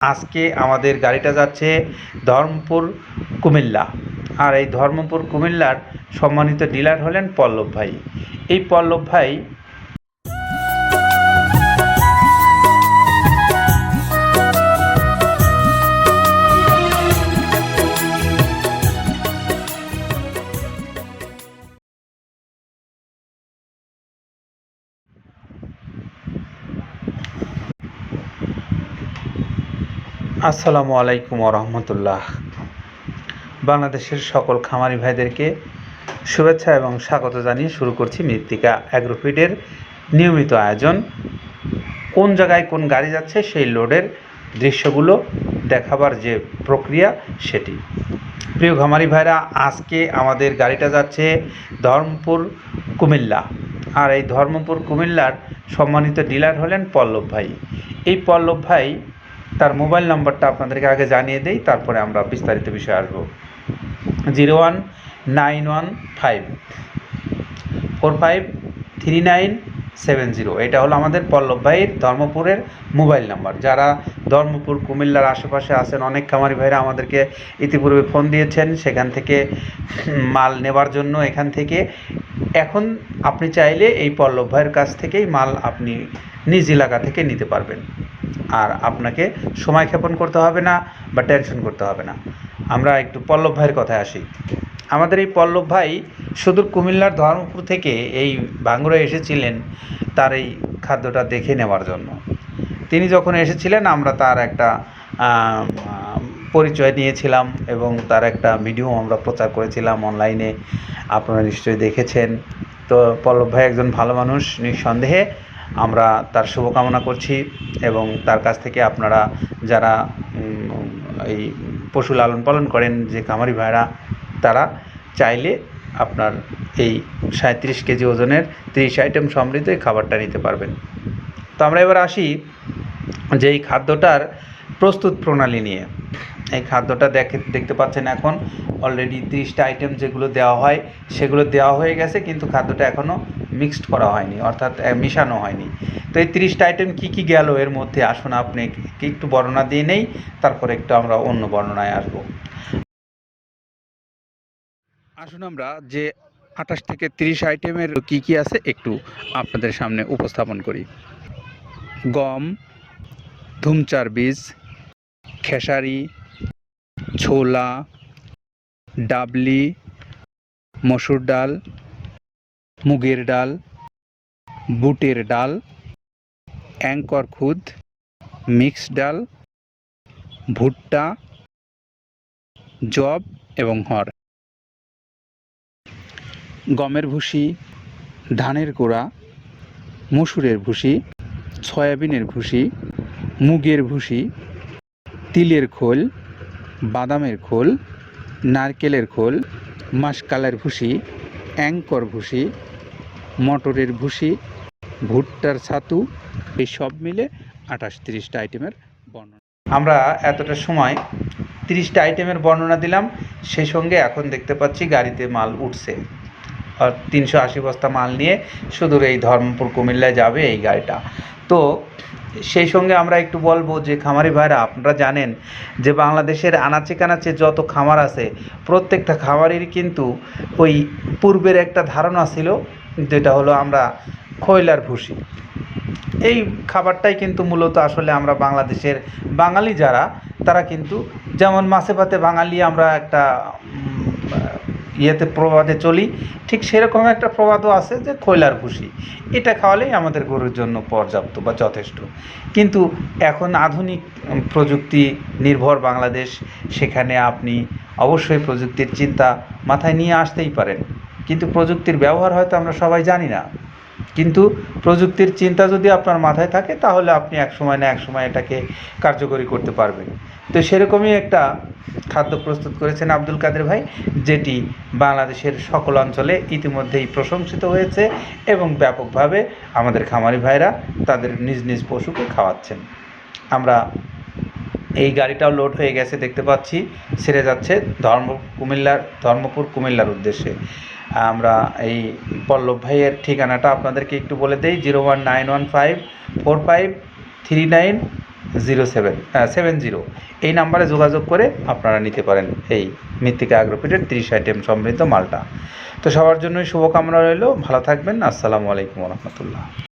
আজকে আমাদের গাড়িটা যাচ্ছে ধর্মপুর কুমিল্লা। আর এই ধর্মপুর কুমিল্লার সম্মানিত ডিলার হলেন পল্লব ভাই। এই পল্লব ভাই আসসালামু আলাইকুম রহমতুল্লাহ বাংলাদেশের সকল খামারি ভাইদেরকে শুভেচ্ছা এবং স্বাগত জানিয়ে শুরু করছি মৃত্তিকা অ্যাগ্রোফিডের নিয়মিত আয়োজন। কোন জায়গায় কোন গাড়ি যাচ্ছে সেই লোডের দৃশ্যগুলো দেখাবার যে প্রক্রিয়া সেটি। প্রিয় খামারি ভাইরা, আজকে আমাদের গাড়িটা যাচ্ছে ধর্মপুর কুমিল্লা। আর এই ধর্মপুর কুমিল্লার সম্মানিত ডিলার হলেন পল্লব ভাই। এই পল্লব ভাই তার মোবাইল নাম্বারটা আপনাদেরকে আগে জানিয়ে দেই, তারপরে আমরা বিস্তারিত বিষয়ে আসব। Zero one nine one five four five three nine seven zero. এটা হলো আমাদের পল্লব ভাইয়ের ধর্মপুরের মোবাইল নাম্বার। যারা ধর্মপুর, কুমিল্লার আশেপাশে আছেন, অনেক খামারি ভাইরা আমাদেরকে ইতিপূর্বে ফোন দিয়েছেন, সেখান থেকে মাল নেবার জন্য এখান থেকে। এখন আপনি চাইলে এই পল্লব ভাইয়ের কাছ থেকেই মাল আপনি নিজ এলাকা থেকে নিতে পারবেন। আর আপনাকে সময় ক্ষেপণ করতে হবে না বা টেনশন করতে হবে না। আমরা একটু পল্লব ভাইয়ের কথায় আসি। আমাদের এই পল্লব ভাই সুদূর কুমিল্লার ধর্মপুর থেকে এই বাংলায় এসেছিলেন তার এই খাদ্যটা দেখে নেওয়ার জন্য। তিনি যখন এসেছিলেন, আমরা তার একটা পরিচয় নিয়েছিলাম এবং তার একটা ভিডিও আমরা প্রচার করেছিলাম অনলাইনে আপনারা নিশ্চয়ই দেখেছেন। তো পল্লব ভাই একজন ভালো মানুষ, নিঃসন্দেহে। আমরা তার শুভকামনা করছি এবং তার কাছ থেকে আপনারা যারা এই পশু লালন পালন করেন যে খামারি ভাইরা, তারা চাইলে আপনার এই সাঁত্রিশ কেজি ওজনের তিরিশ আইটেম সমৃদ্ধ এই খাবারটা নিতে পারবেন। তো আমরা এবার আসি যে এই খাদ্যটার প্রস্তুত প্রণালী নিয়ে। এই খাদ্যটা দেখে, দেখতে পাচ্ছেন এখন অলরেডি তিরিশটা আইটেম যেগুলো দেওয়া হয়, সেগুলো দেওয়া হয়ে গেছে, কিন্তু খাদ্যটা এখনও মিক্সড করা হয়নি, অর্থাৎ মিশানো হয়নি। তো এই তিরিশটা আইটেম কী কী গেল এর মধ্যে? আসুন, আপনি একটু বর্ণনা দিয়ে নেই, তারপরে একটু আমরা অন্য বর্ণনায় আসব। আসুন আমরা যে আঠাশ থেকে তিরিশ আইটেমের কি কি আছে একটু আপনাদের সামনে উপস্থাপন করি। গম, ধুমচার বীজ, খেসারি, ছোলা, ডাবলি, মসুর ডাল মুগের ডাল, বুটের ডাল, অ্যাঙ্কর খুদ মিক্স ডাল, ভুট্টা, জব এবং হর। গমের ভুসি, ধানের গোড়া, মসুরের ভুসি, সয়াবিনের ভুসি, মুগের ভুসি, তিলের খোল, বাদামের খোল, নারকেলের খোল, মাসকালের ভুসি, অ্যাঙ্কর ভুসি মটরের ভুসি, ভুট্টার ছাতু, এই সব মিলে আঠাশ তিরিশটা আইটেমের বর্ণনা। আমরা এতটা সময় তিরিশটা আইটেমের বর্ণনা দিলাম, সেই সঙ্গে এখন দেখতে পাচ্ছি গাড়িতে মাল উঠছে। আর তিনশো আশি বস্তা মাল নিয়ে সুদূর এই ধর্মপুর কুমিল্লায় যাবে এই গাড়িটা। তো সেই সঙ্গে আমরা একটু বলব যে, খামারি ভাইরা, আপনারা জানেন যে, বাংলাদেশের আনাচে কানাচে যত খামার আছে, প্রত্যেকটা খামারেরই কিন্তু ওই পূর্বের একটা ধারণা ছিল যেটা হলো আমরা খৈলার ভুসি। এই খাবারটাই কিন্তু মূলত আসলে আমরা বাংলাদেশের বাঙালি যারা, তারা কিন্তু যেমন মাছে ভাতে বাঙালি আমরা একটা ইয়েতে প্রবাদে চলি, ঠিক সেরকম একটা প্রবাদও আছে যে খৈলার ভুসি। এটা খাওয়ালেই আমাদের গরুর জন্য পর্যাপ্ত বা যথেষ্ট। কিন্তু এখন আধুনিক প্রযুক্তি নির্ভর বাংলাদেশ, সেখানে আপনি অবশ্যই প্রযুক্তির চিন্তা মাথায় নিয়ে আসতেই পারেন। কিন্তু প্রযুক্তির ব্যবহার হয়তো আমরা সবাই জানি না। কিন্তু প্রযুক্তির চিন্তা যদি আপনার মাথায় থাকে, তাহলে আপনি এক সময় না এক সময় এটাকে কার্যকরী করতে পারবেন। তো সেরকমই একটা খাদ্য প্রস্তুত করেছেন আব্দুল কাদের ভাই, যেটি বাংলাদেশের সকল অঞ্চলে ইতিমধ্যেই প্রশংসিত হয়েছে এবং ব্যাপকভাবে আমাদের খামারি ভাইরা তাদের নিজ নিজ পশুকে খাওয়াচ্ছেন। আমরা এই গাড়িটাও লোড হয়ে গেছে, দেখতে পাচ্ছি। ছেড়ে যাচ্ছে ধর্ম কুমিল্লার, ধর্মপুর কুমিল্লার উদ্দেশ্যে। আমরা এই পল্লব ভাইয়ের ঠিকানাটা আপনাদেরকে একটু বলে দেই, zero one nine one five four five three nine zero seven seven zero. এই নাম্বারে যোগাযোগ করে আপনারা নিতে পারেন এই মৃত্তিকা অ্যাগ্রোফিটের তিরিশ আইটেম সমৃদ্ধ মালটা। তো সবার জন্যই শুভকামনা রইল, ভালো থাকবেন, আসসালামু আলাইকুম রহমতুল্লাহ।